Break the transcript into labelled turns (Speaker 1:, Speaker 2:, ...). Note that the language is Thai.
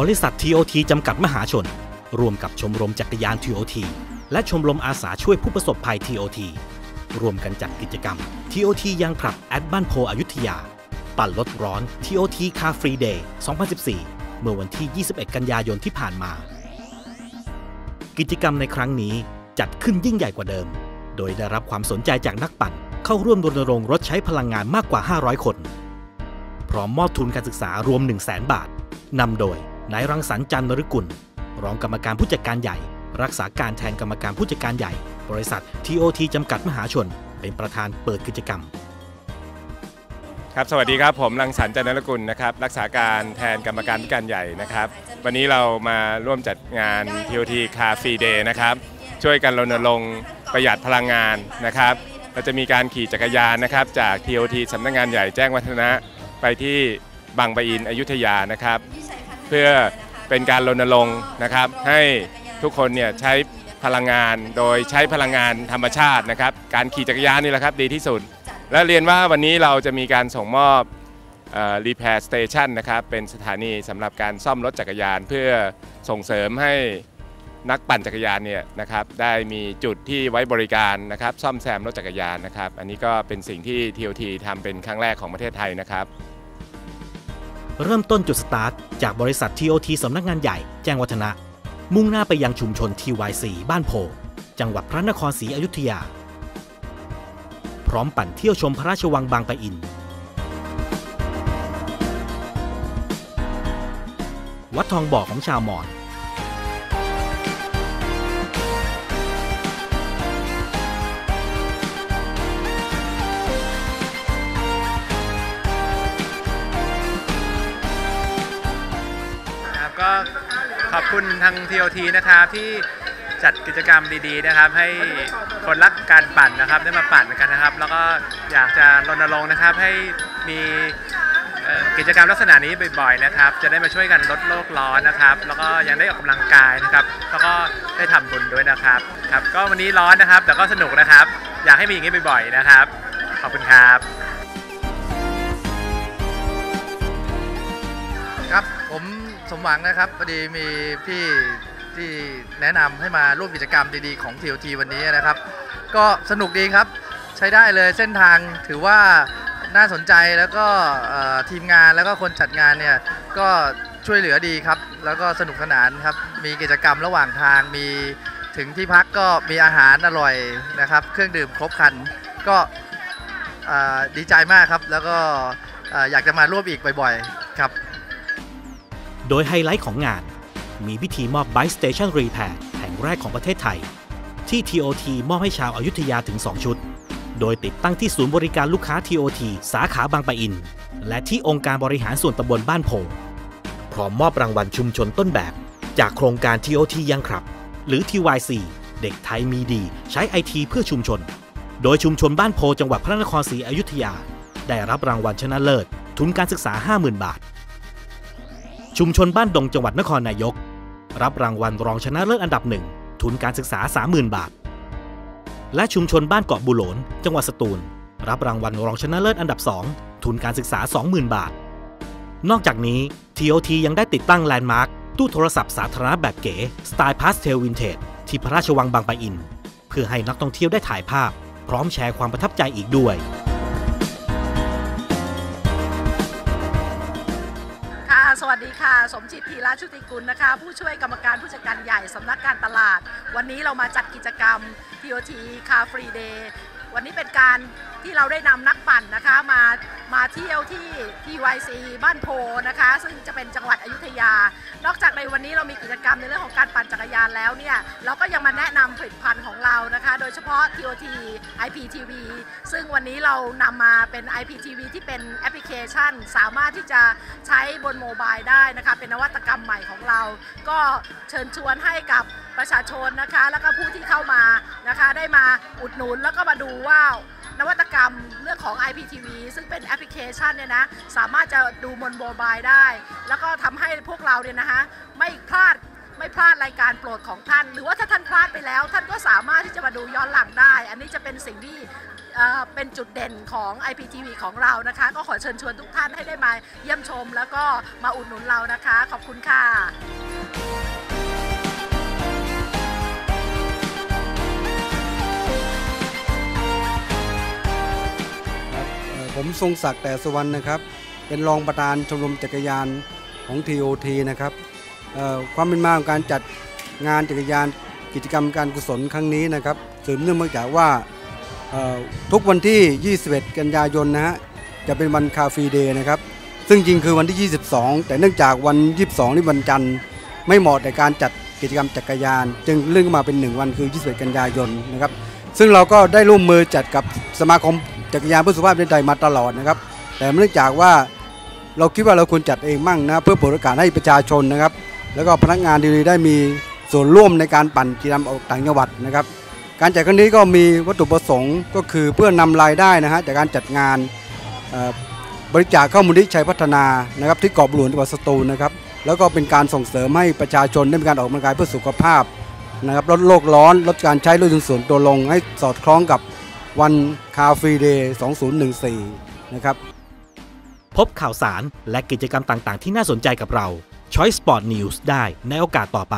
Speaker 1: บริษัท TOT จำกัดมหาชน ร่วมกับชมรมจักรยาน TOT และชมรมอาสาช่วยผู้ประสบภัย TOT ร่วมกันจัดกิจกรรม TOT ยังขับแอดบ้านโพอยุธยา ปั่นลดร้อน TOT Car Free Day 2014 เมื่อวันที่ 21 กันยายนที่ผ่านมา กิจกรรมในครั้งนี้จัดขึ้นยิ่งใหญ่กว่าเดิม โดยได้รับความสนใจจากนักปั่น เข้าร่วมรณรงค์รถใช้พลังงานมากกว่า 500 คน พร้อมมอบทุนการศึกษารวม 1 0 0 0 0แบาทนำโดย นายรังสรรค์จันทรกุล รองกรรมการผู้จัดการใหญ่ รักษาการแทนกรรมการผู้จัดการใหญ่ บริษัท TOT จำกัดมหาชน เป็นประธานเปิดกิจกรรม
Speaker 2: ครับสวัสดีครับผมรังสรรค์จันทรกุลนะครับรักษาการแทนกรรมการผู้จัดการใหญ่นะครับ วันนี้เรามาร่วมจัดงาน TOT Car Free Day นะครับช่วยกันรณรงค์ประหยัดพลังงานนะครับเราจะมีการขี่จักรยานนะครับจาก TOT สำนักงงานใหญ่แจ้งวัฒนะไปที่บางปะอินอยุธยานะครับ เพื่อเป็นการรณรงค์นะครับ ให้ทุกคนเนี่ยใช้พลังงานโดยใช้พลังงานธรรมชาตินะครับ การขี่จักรยานนี่แหละครับดีที่สุด และเรียนว่าวันนี้เราจะมีการส่งมอบรีแพร์สเตชันนะครับ เป็นสถานีสำหรับการซ่อมรถจักรยาน เพื่อส่งเสริมให้นักปั่นจักรยานเนี่ยนะครับได้มีจุดที่ไว้บริการนะครับ ซ่อมแซมรถจักรยานนะครับ อันนี้ก็เป็นสิ่งที่ TOT ทำเป็นครั้งแรกของประเทศไทยนะครับ
Speaker 1: เริ่มต้นจุดสตาร์ทจากบริษัท TOT สำนักงานใหญ่แจ้งวัฒนะ มุ่งหน้าไปยังชุมชน TYC บ้านโพ จังหวัดพระนครศรีอยุธยา พร้อมปั่นเที่ยวชมพระราชวังบางปะอิน วัดทองบ่อของชาวมอญ
Speaker 3: อบคุณทาง TOT นะครับที่จัดกิจกรรมดีๆนะครับ ให้คนรักการปั่นนะครับได้มาปั่นกันนะครับ แล้วก็อยากจะรณรงค์นะครับให้มีเอ่อกิจกรรมลักษณะนี้บ่อยๆนะครับ จะได้มาช่วยกันลดโลกร้อนนะครับ แล้วก็ยังได้ออกกำลังกายนะครับ แล้วก็ได้ทำบุญด้วยนะครับครับ ก็วันนี้ร้อนนะครับแต่ก็สนุกนะครับ อยากให้มีอย่างนี้บ่อยๆนะครับ ขอบคุณครับ
Speaker 4: ครับผมสมหวังนะครับพอดีมีพี่ที่แนะนำให้มาร่วมกิจกรรมดีๆของ TOT วันนี้นะครับ ก็สนุกดีครับใช้ได้เลยเส้นทางถือว่าน่าสนใจแล้วก็ทีมงานแล้วก็คนจัดงานเนี่ยก็ช่วยเหลือดีครับ แล้วก็สนุกสนานครับ มีกิจกรรมระหว่างทางมีถึงที่พักก็มีอาหารอร่อยนะครับ เครื่องดื่มครบครันก็ดีใจมากครับ แล้วก็เอ่ออยากจะมาร่วมอีกบ่อยๆ ครับ
Speaker 1: โดยไฮไลท์ของงาน มีพิธีมอบ Bike Station Repair แห่งแรกของประเทศไทย ที่ TOT มอบให้ชาวอายุทยาถึง 2 ชุด โดยติดตั้งที่ศูนย์บริการลูกค้า TOT สาขาบางปะอิน และที่องค์การบริหารส่วนตำบลบ้านโพงพร้อมมอบรางวัลชุมชนต้นแบบ จากโครงการ TOT ยังครับ หรือ TYC เด็กไทยมีดี ใช้ไอทีเพื่อชุมชน โดยชุมชนบ้านโพจังหวัดพระนครศรีอยุธยา ได้รับรางวัลชนะเลิศ ทุนการศึกษา 50,000 บาท ชุมชนบ้านดงจังหวัดนครนายก รับรางวัลรองชนะเลิศอันดับหนึ่งทุนการศึกษา 30,000 บาท และชุมชนบ้านเกาะบุโหลนจังหวัดสตูล รับรางวัลรองชนะเลิศอันดับ 2 ทุนการศึกษา 20,000 บาท นอกจากนี้ TOT ยังได้ติดตั้งแลนด์มาร์คตู้โทรศัพท์สาธารณะแบบเก๋สไตล์พาสเทลวินเทจที่พระราชวังบางปะอิน เพื่อให้นักท่องเที่ยวได้ถ่ายภาพ พร้อมแชร์ความประทับใจอีกด้วย
Speaker 5: สวัสดีค่ะ สมจิตธีระชุติกุลนะคะ ผู้ช่วยกรรมการผู้จัดการใหญ่สำนักการตลาด วันนี้เรามาจัดกิจกรรม TOT Car Free Day วันนี้เป็นการที่เราได้นำนักปั่นนะคะมามาเที่ยวที่ TYC บ้านโพนะคะ ซึ่งจะเป็นจังหวัดอยุธยา นอกจากในวันนี้เรามีกิจกรรมในเรื่องของการปั่นจักรยานแล้วเนี่ย เราก็ยังมาแนะนำผลิตภัณฑ์ของเรานะคะ โดยเฉพาะ TOT IPTV ซึ่งวันนี้เรานำมาเป็น IPTV ที่เป็นแอปพลิเคชัน สามารถที่จะใช้บนโมบายได้นะคะ เป็นนวัตกรรมใหม่ของเรา ก็เชิญชวนให้กับประชาชนนะคะ แล้วก็ผู้ที่เข้ามานะคะ ได้มาอุดหนุนแล้วก็มาดูว่า นวัตกรรมเรื่องของ IPTV ซึ่งเป็นแอปพลิเคชันเนี่ยนะสามารถจะดูบนโมบายได้ แล้วก็ทำให้พวกเราเนี่ยนะคะไม่พลาดไม่พลาดรายการโปรดของท่าน หรือว่าถ้าท่านพลาดไปแล้ว ท่านก็สามารถที่จะมาดูย้อนหลังได้ อันนี้จะเป็นสิ่งที่เอ่อเป็นจุดเด่นของ IPTV ของเรานะคะ ก็ขอเชิญชวนทุกท่านให้ได้มาเยี่ยมชม แล้วก็มาอุดหนุนเรานะคะ ขอบคุณค่ะ
Speaker 6: ทรงศักดิ์แต่สุวรรณนะครับ เป็นรองประธานชมรมจักรยานของ TOT นะครับความเป็นมาของการจัดงานจักรยานกิจกรรมการกุศลครั้งนี้นะครับสืบเนื่องมาจากว่าทุกวันที่ 21 กันยายนนะฮะจะเป็นวันคาฟีเดย์นะครับ ซึ่งจริงคือวันที่ 22 แต่เนื่องจากวัน 22 นี่วันจันทร์ไม่เหมาะในการจัดกิจกรรมจักรยาน จึงเลื่อนขึ้นมาเป็น 1 วันคือ 21 กันยายนนะครับ ซึ่งเราก็ได้ร่วมมือจัดกับสมาคม จักรยานเพื่อสุขภาพในไทยมาตลอดนะครับ แต่เนื่องจากว่าเราคิดว่าเราควรจัดเองมั่งนะเพื่อเปิดโอกาสให้ประชาชนนะครับ แล้วก็พนักงานดีๆได้มีส่วนร่วมในการปั่นกิจกรรมออกต่างจังหวัดนะครับ การจัดครั้งนี้ก็มีวัตถุประสงค์ก็คือเพื่อนำรายได้นะฮะจากการจัดงานบริจาคเข้ามูลนิธิชัยพัฒนานะครับ ที่เกาะบหลวงจังหวัดสตูลนะครับ แล้วก็เป็นการส่งเสริมให้ประชาชนได้มีการออกกำลังกายเพื่อสุขภาพนะครับลดโลกร้อนลดการใช้รถยนต์ส่วนตัวลงให้สอดคล้องกับ วันคาฟีเดย์ 2014 นะครับ
Speaker 1: พบข่าวสารและกิจกรรมต่างๆ ที่น่าสนใจกับเรา Choice Sport News ได้ในโอกาสต่อไป